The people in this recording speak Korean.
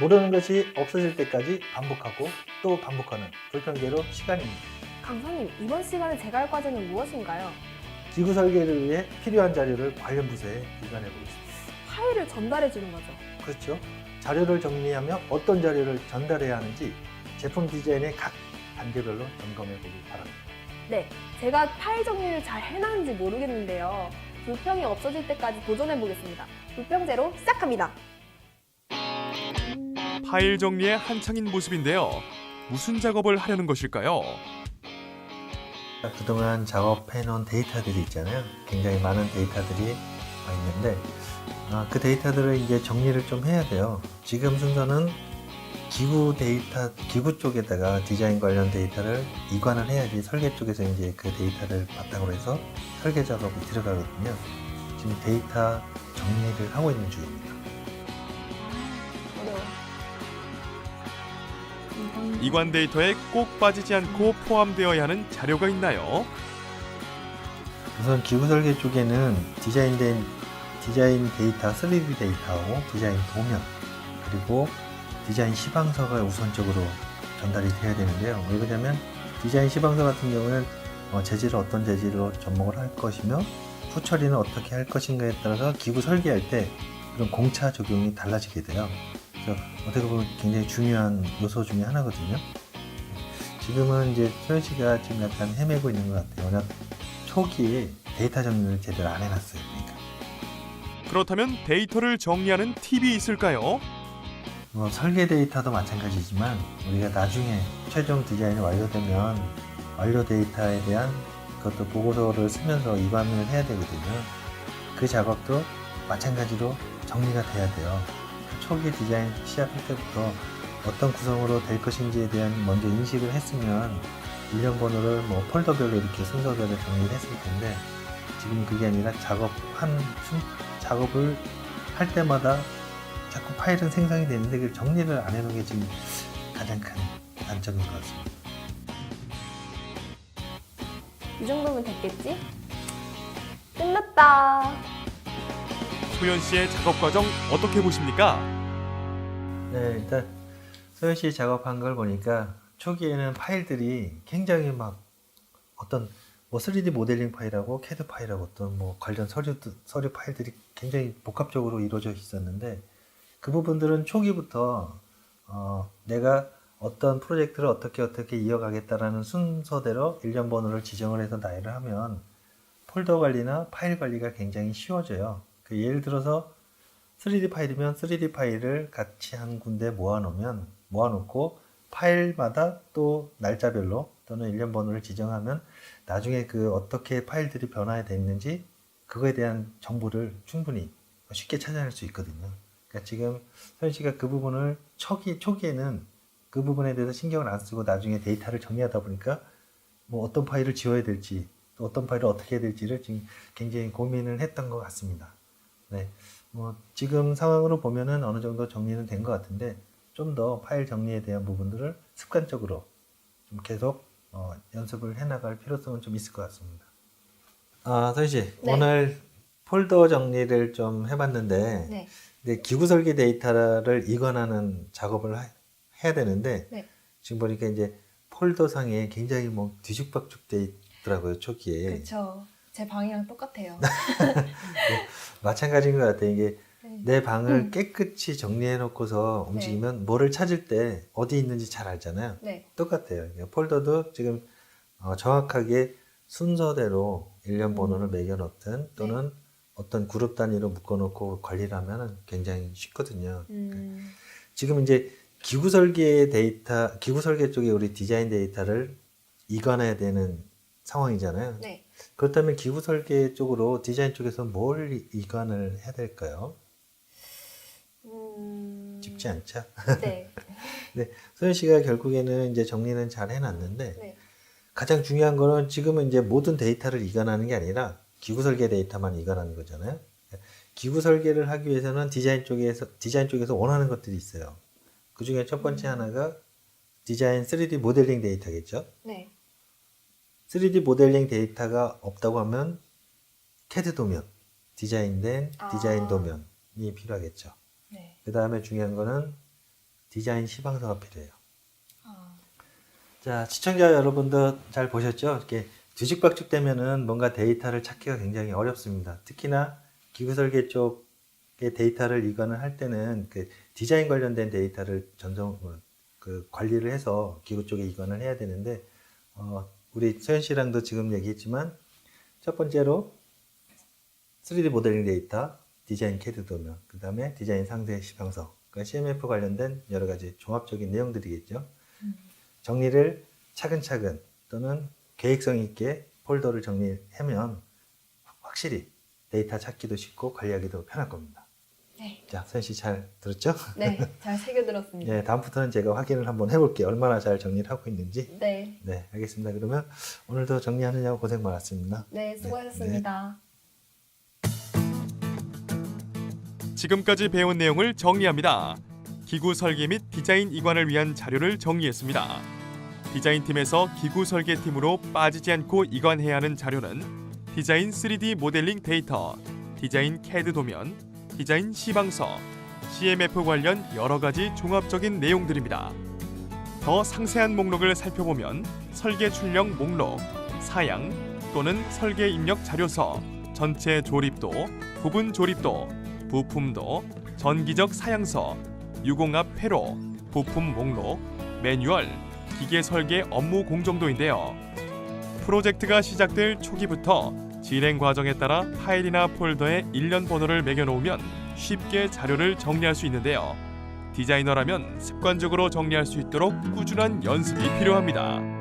모르는 것이 없어질 때까지 반복하고 또 반복하는 불평대로 시간입니다. 강사님, 이번 시간에 제가 할 과제는 무엇인가요? 기구 설계를 위해 필요한 자료를 관련 부서에 이관해 보겠습니다. 파일을 전달해 주는 거죠. 그렇죠. 자료를 정리하며 어떤 자료를 전달해야 하는지 제품 디자인의 각 단계별로 점검해 보기 바랍니다. 네, 제가 파일 정리를 잘 해놨는지 모르겠는데요. 불평이 없어질 때까지 도전해 보겠습니다. 불평제로 시작합니다. 파일 정리에 한창인 모습인데요. 무슨 작업을 하려는 것일까요? 그동안 작업해 놓은 데이터들이 있잖아요. 굉장히 많은 데이터들이 있는데 아, 그 데이터들을 이제 정리를 좀 해야 돼요. 지금 순서는 기구 데이터, 기구 쪽에다가 디자인 관련 데이터를 이관을 해야지 설계 쪽에서 이제 그 데이터를 바탕으로 해서 설계 작업이 들어가거든요. 지금 데이터 정리를 하고 있는 중입니다. 이관 데이터에 꼭 빠지지 않고 포함되어야 하는 자료가 있나요? 우선 기구 설계 쪽에는 디자인된 디자인 데이터, 3D 데이터하고 디자인 도면 그리고 디자인 시방서가 우선적으로 전달이 돼야 되는데요. 왜 그러냐면 디자인 시방서 같은 경우는 어, 재질을 어떤 재질로 접목을 할 것이며 후 처리는 어떻게 할 것인가에 따라서 기구 설계할 때 그런 공차 적용이 달라지게 돼요. 어떻게 보면 굉장히 중요한 요소 중에 하나거든요. 지금은 이제 소연 씨가 지금 약간 헤매고 있는 것 같아요. 워낙 초기에 데이터 정리를 제대로 안 해놨어요. 그러니까. 그렇다면 데이터를 정리하는 팁이 있을까요? 뭐 설계 데이터도 마찬가지지만 우리가 나중에 최종 디자인이 완료되면 완료 데이터에 대한 그것도 보고서를 쓰면서 이관을 해야 되거든요. 그 작업도 마찬가지로 정리가 돼야 돼요. 그 초기 디자인 시작할 때부터 어떤 구성으로 될 것인지에 대한 먼저 인식을 했으면 일련 번호를 뭐 폴더별로 이렇게 순서대로 정리를 했을 텐데 지금 그게 아니라 작업한 순- 작업을 할 때마다 자꾸 파일은 생성이 되는데 그 정리를 안 해놓은 게 지금 가장 큰 단점인 것 같습니다. 이 정도면 됐겠지? 끝났다. 소연 씨의 작업 과정 어떻게 보십니까? 네, 일단 소연 씨 작업한 걸 보니까 초기에는 파일들이 굉장히 막 어떤 뭐 3D 모델링 파일하고 캐드 파일하고 어떤 뭐 관련 서류 서류 파일들이 굉장히 복합적으로 이루어져 있었는데 그 부분들은 초기부터 어, 내가 어떤 프로젝트를 어떻게 어떻게 이어가겠다라는 순서대로 일련 번호를 지정을 해서 나열을 하면 폴더 관리나 파일 관리가 굉장히 쉬워져요. 그 예를 들어서 3D 파일이면 3D 파일을 같이 한 군데 모아놓으면 모아놓고 파일마다 또 날짜별로 또는 일련 번호를 지정하면 나중에 그 어떻게 파일들이 변화됐는지 그거에 대한 정보를 충분히 쉽게 찾아낼 수 있거든요. 그러니까 지금 소연 씨가 그 부분을 초기 초기에는 그 부분에 대해서 신경을 안 쓰고 나중에 데이터를 정리하다 보니까 뭐 어떤 파일을 지워야 될지 또 어떤 파일을 어떻게 해야 될지를 지금 굉장히 고민을 했던 것 같습니다. 네. 뭐 지금 상황으로 보면은 어느 정도 정리는 된 것 같은데 좀 더 파일 정리에 대한 부분들을 습관적으로 좀 계속 어, 연습을 해나갈 필요성은 좀 있을 것 같습니다. 아, 서희 씨 네. 오늘 폴더 정리를 좀 해봤는데 네. 근데 기구 설계 데이터를 이관하는 작업을 하- 해야 되는데 네. 지금 보니까 이제 폴더 상에 굉장히 뭐 뒤죽박죽 돼 있더라고요 초기에 그렇죠. 제 방이랑 똑같아요. 마찬가지인 것 같아요 이게 네. 내 방을 음. 깨끗이 정리해 놓고서 네. 움직이면 뭐를 찾을 때 어디 있는지 잘 알잖아요 네. 똑같아요 폴더도 지금 어, 정확하게 순서대로 일련 번호를 음. 매겨 놓든 또는 어떤 그룹 단위로 묶어 놓고 관리를 하면 굉장히 쉽거든요 음, 지금 이제 기구 설계 데이터, 기구 설계 쪽에 우리 디자인 데이터를 이관해야 되는 상황이잖아요. 네. 그렇다면 기구 설계 쪽으로 디자인 쪽에서 뭘 이- 이관을 해야 될까요? 음... 쉽지 않죠. 네. 소연 씨가 결국에는 이제 정리는 잘 해놨는데 네. 가장 중요한 거는 지금은 이제 모든 데이터를 이관하는 게 아니라 기구 설계 데이터만 이관하는 거잖아요. 기구 설계를 하기 위해서는 디자인 쪽에서 디자인 쪽에서 원하는 것들이 있어요. 그 중에 첫 번째 하나가 디자인 3D 모델링 데이터겠죠. 네. 3D 모델링 데이터가 없다고 하면 CAD 도면, 디자인된 아. 디자인 도면이 필요하겠죠. 네. 그 다음에 중요한 거는 디자인 시방서가 필요해요. 아, 자, 시청자 여러분도 잘 보셨죠? 이렇게 뒤죽박죽 되면은 뭔가 데이터를 찾기가 굉장히 어렵습니다. 특히나 기구 설계 쪽의 데이터를 이관을 할 때는 그 디자인 관련된 데이터를 전송 그 관리를 해서 기구 쪽에 이관을 해야 되는데 어, 우리 서현 씨랑도 지금 얘기했지만 첫 번째로 3D 모델링 데이터, 디자인 캐드 도면, 그 다음에 디자인 상세 시방서, 그러니까 CMF 관련된 여러 가지 종합적인 내용들이겠죠. 정리를 차근차근 또는 계획성 있게 폴더를 정리하면 확실히 데이터 찾기도 쉽고 관리하기도 편할 겁니다. 네. 자, 서현 씨 잘 들었죠? 네, 잘 새겨 들었습니다. 네, 다음부터는 제가 확인을 한번 해볼게요. 얼마나 잘 정리를 하고 있는지. 네, 네, 알겠습니다. 그러면 오늘도 정리하느냐고 고생 많았습니다. 네, 수고하셨습니다. 지금까지 배운 내용을 정리합니다. 기구 설계 및 디자인 이관을 위한 자료를 정리했습니다. 디자인팀에서 기구 설계팀으로 빠지지 않고 이관해야 하는 자료는 디자인 3D 모델링 데이터, 디자인 캐드 도면, 디자인 시방서, CMF 관련 여러 가지 종합적인 내용들입니다. 더 상세한 목록을 살펴보면 설계 출력 목록, 사양 또는 설계 입력 자료서, 전체 조립도, 부분 조립도, 부품도, 전기적 사양서, 유공압 회로, 부품 목록, 매뉴얼, 기계 설계 업무 공정도인데요. 프로젝트가 시작될 초기부터 진행 과정에 따라 파일이나 폴더에 일련 번호를 매겨 놓으면 쉽게 자료를 정리할 수 있는데요. 디자이너라면 습관적으로 정리할 수 있도록 꾸준한 연습이 필요합니다.